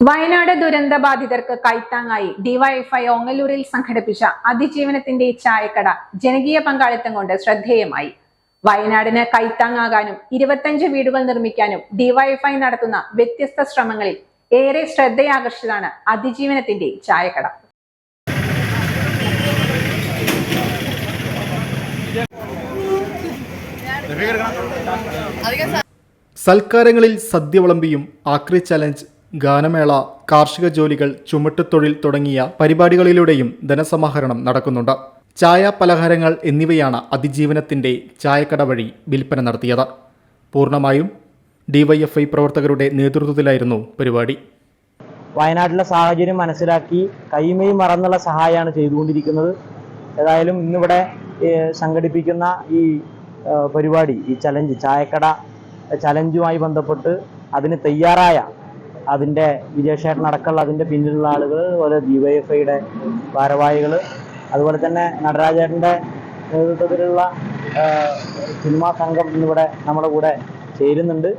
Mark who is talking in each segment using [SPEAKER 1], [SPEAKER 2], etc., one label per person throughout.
[SPEAKER 1] വയനാട് ദുരന്ത ബാധിതർക്ക് കൈത്താങ്ങായി ഡിവൈഎഫ്ഐ ഓങ്ങല്ലൂരിൽ സംഘടിപ്പിച്ച അതിജീവനത്തിന്റെ ചായക്കട ജനകീയ പങ്കാളിത്തം കൊണ്ട് ശ്രദ്ധേയമായി. വയനാടിന് കൈത്താങ്ങാകാനും ഇരുപത്തഞ്ച് വീടുകൾ നിർമ്മിക്കാനും ഡിവൈഎഫ്ഐ നടത്തുന്ന വ്യത്യസ്ത ശ്രമങ്ങളിൽ ഏറെ ശ്രദ്ധയാകർഷിച്ചതാണ് അതിജീവനത്തിന്റെ ചായക്കട.
[SPEAKER 2] സൽക്കാരങ്ങളിൽ സദ്യ വിളമ്പിയും ആക്രി ചലഞ്ച് ഗാനമേള കാർഷിക ജോലികൾ ചുമട്ടുതൊഴിൽ തുടങ്ങിയ പരിപാടികളിലൂടെയും ധനസമാഹരണം നടക്കുന്നുണ്ട്. ചായ പലഹാരങ്ങൾ എന്നിവയാണ് അതിജീവനത്തിന്റെ ചായക്കട വഴി വിൽപ്പന നടത്തിയത്. പൂർണമായും ഡിവൈഎഫ്ഐ പ്രവർത്തകരുടെ നേതൃത്വത്തിലായിരുന്നു പരിപാടി.
[SPEAKER 3] വയനാട്ടിലെ സാഹചര്യം മനസ്സിലാക്കി കൈമയും മറന്നുള്ള സഹായമാണ് ചെയ്തുകൊണ്ടിരിക്കുന്നത്. ഏതായാലും ഇന്നിവിടെ സംഘടിപ്പിക്കുന്ന ഈ പരിപാടി ഈ ചലഞ്ച് ചായക്കട ചലഞ്ചുമായി ബന്ധപ്പെട്ട് അതിന് തയ്യാറായ അതിന്റെ വിജയശേഖരൻ അടക്കമുള്ള അതിന്റെ പിന്നിലുള്ള ആളുകൾ അതുപോലെ ഡി വൈ എഫ് ഐയുടെ ഭാരവാഹികൾ അതുപോലെ തന്നെ നടരാജേട്ടന്റെ നേതൃത്വത്തിലുള്ള സിനിമാ സംഘം ഇന്നിവിടെ നമ്മുടെ കൂടെ ചേരുന്നുണ്ട്.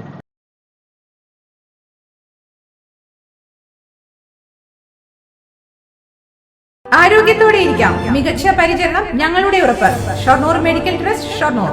[SPEAKER 1] ആരോഗ്യത്തോടെ ഇരിക്കാം. മികച്ച പരിചരണം ഞങ്ങളുടെ ഉറപ്പ്. Shoranur medical trust Shoranur.